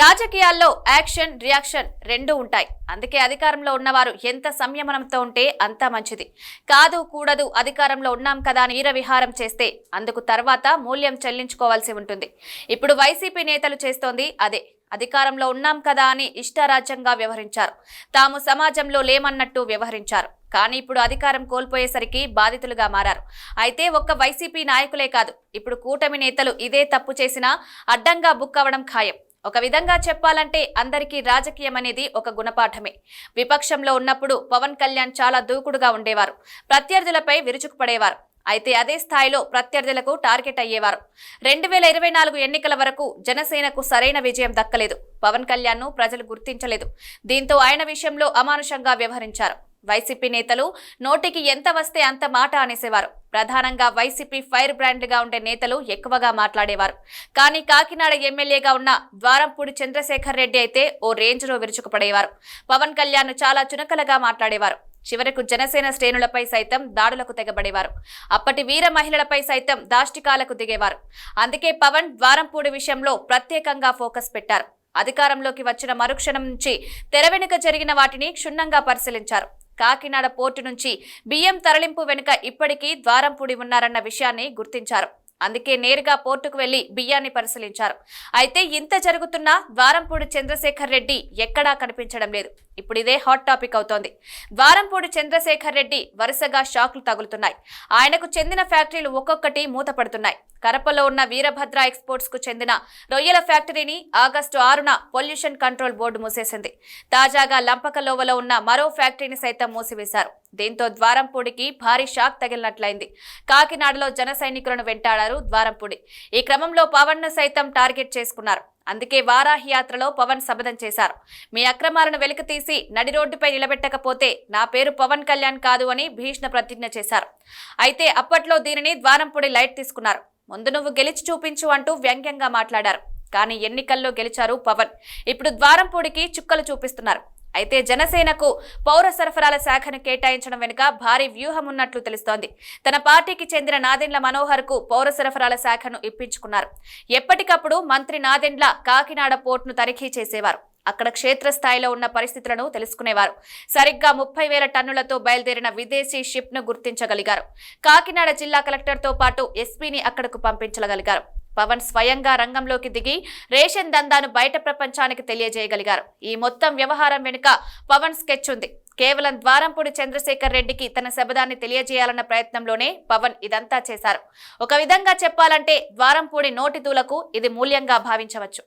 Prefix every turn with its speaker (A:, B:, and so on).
A: రాజకీయాల్లో action reaction రెండు ఉంటాయి. అందుకే అధికారంలో ఉన్నవారు ఎంత సంయమనంతో ఉంటే అంత మంచిది. కాదు కూడదు అధికారంలో ఉన్నాం కదా అని వీరవిహారం చేస్తే అందుకు తర్వాత మూల్యం చెల్లించుకోవాల్సి ఉంటుంది. ఇప్పుడు వైసీపీ నేతలు చేస్తోంది అదే. అధికారంలో ఉన్నాం కదా అని ఇష్టారాజ్యంగా వ్యవహరించారు. తాము సమాజంలో లేమన్నట్టు వ్యవహరించారు. కానీ ఇప్పుడు అధికారం కోల్పోయేసరికి బాధితులుగా మారారు. అయితే ఒక్క వైసీపీ నాయకులే కాదు ఇప్పుడు కూటమి నేతలు ఇదే తప్పు చేసినా అడ్డంగా బుక్ అవ్వడం ఖాయం. ఒక విధంగా చెప్పాలంటే అందరికీ రాజకీయం అనేది ఒక గుణపాఠమే. విపక్షంలో ఉన్నప్పుడు పవన్ కళ్యాణ్ చాలా దూకుడుగా ఉండేవారు ప్రత్యర్థులపై విరుచుకుపడేవారు. అయితే అదే స్థాయిలో ప్రత్యర్థులకు టార్గెట్ అయ్యేవారు. రెండు వేల ఇరవై నాలుగు ఎన్నికల వరకు జనసేనకు సరైన విజయం దక్కలేదు. పవన్ కళ్యాణ్ను ప్రజలు గుర్తించలేదు. దీంతో ఆయన విషయంలో అమానుషంగా వ్యవహరించారు. వైసీపీ నేతలు నోటికి ఎంత వస్తే అంత మాట అనేసేవారు. ప్రధానంగా వైసీపీ ఫైర్ బ్రాండ్గా ఉండే నేతలు ఎక్కువగా మాట్లాడేవారు. కానీ కాకినాడ ఎమ్మెల్యేగా ఉన్న ద్వారంపూడి చంద్రశేఖర్ రెడ్డి అయితే ఓ రేంజ్లో విరుచుకుపడేవారు. పవన్ కళ్యాణ్ చాలా చునకలగా మాట్లాడేవారు. చివరకు జనసేన శ్రేణులపై సైతం దాడులకు తెగబడేవారు. అప్పటి వీర మహిళలపై సైతం దాష్టికాలకు దిగేవారు. అందుకే పవన్ ద్వారంపూడి విషయంలో ప్రత్యేకంగా ఫోకస్ పెట్టారు. అధికారంలోకి వచ్చిన మరుక్షణం నుంచి తెర వెనుక జరిగిన వాటిని క్షుణ్ణంగా పరిశీలించారు. కాకినాడ పోర్టు నుంచి బియ్యం తరలింపు వెనుక ఇప్పటికీ ద్వారంపూడి ఉన్నారన్న విషయాన్ని గుర్తించారు. అందుకే నేరుగా పోర్టుకు వెళ్ళి బియ్యాన్ని పరిశీలించారు. అయితే ఇంత జరుగుతున్నా ద్వారంపూడి చంద్రశేఖర్ రెడ్డి ఎక్కడా కనిపించడం లేదు. ఇప్పుడు ఇదే హాట్ టాపిక్ అవుతోంది. ద్వారంపూడి చంద్రశేఖర్ రెడ్డి వరుసగా షాక్లు తగులుతున్నాయి. ఆయనకు చెందిన ఫ్యాక్టరీలు ఒక్కొక్కటి మూతపడుతున్నాయి. కరపలో ఉన్న వీరభద్ర ఎక్స్పోర్ట్స్కు చెందిన రొయ్యల ఫ్యాక్టరీని ఆగస్టు ఆరున పొల్యూషన్ కంట్రోల్ బోర్డు మూసేసింది. తాజాగా లంపకలోవలో ఉన్న మరో ఫ్యాక్టరీని సైతం మూసివేశారు. దీంతో ద్వారంపూడికి భారీ షాక్ తగిలినట్లయింది. కాకినాడలో జన సైనికులను వెంటాడారు ద్వారంపూడి ఈ క్రమంలో పవన్ను సైతం టార్గెట్ చేసుకున్నారు. అందుకే వారాహి యాత్రలో పవన్ సబదం చేశారు. మీ అక్రమాలను వెలికితీసి నడి రోడ్డుపై నిలబెట్టకపోతే నా పేరు పవన్ కళ్యాణ్ కాదు అని భీష్ణ ప్రతిజ్ఞ చేశారు. అయితే అప్పట్లో దీనిని ద్వారంపూడి లైట్ తీసుకున్నారు. ముందు నువ్వు గెలిచి చూపించు అంటూ వ్యంగ్యంగా మాట్లాడారు. కానీ ఎన్నికల్లో గెలిచారు పవన్. ఇప్పుడు ద్వారంపూడికి చుక్కలు చూపిస్తున్నారు. అయితే జనసేనకు పౌర సరఫరాల శాఖను కేటాయించడం వెనుక భారీ వ్యూహం ఉన్నట్లు తెలుస్తోంది. తన పార్టీకి చెందిన నాదెండ్ల మనోహర్కు పౌర సరఫరాల శాఖను ఇప్పించుకున్నారు. ఎప్పటికప్పుడు మంత్రి నాదెండ్ల కాకినాడ పోర్టును తనిఖీ చేసేవారు. అక్కడ క్షేత్రస్థాయిలో ఉన్న పరిస్థితులను తెలుసుకునేవారు. సరిగ్గా ముప్పై వేల టన్నులతో బయలుదేరిన విదేశీ షిప్ను గుర్తించగలిగారు. కాకినాడ జిల్లా కలెక్టర్తో పాటు ఎస్పీని అక్కడకు పంపించగలిగారు. పవన్ స్వయంగా రంగంలోకి దిగి రేషన్ దందాను బయట ప్రపంచానికి తెలియజేయగలిగారు. ఈ మొత్తం వ్యవహారం వెనుక పవన్ స్కెచ్ ఉంది. కేవలం ద్వారంపూడి చంద్రశేఖర్ రెడ్డికి తన శబదాన్ని తెలియజేయాలన్న ప్రయత్నంలోనే పవన్ ఇదంతా చేశారు. ఒక విధంగా చెప్పాలంటే ద్వారంపూడి నోటి దూలకు ఇది మూల్యంగా భావించవచ్చు.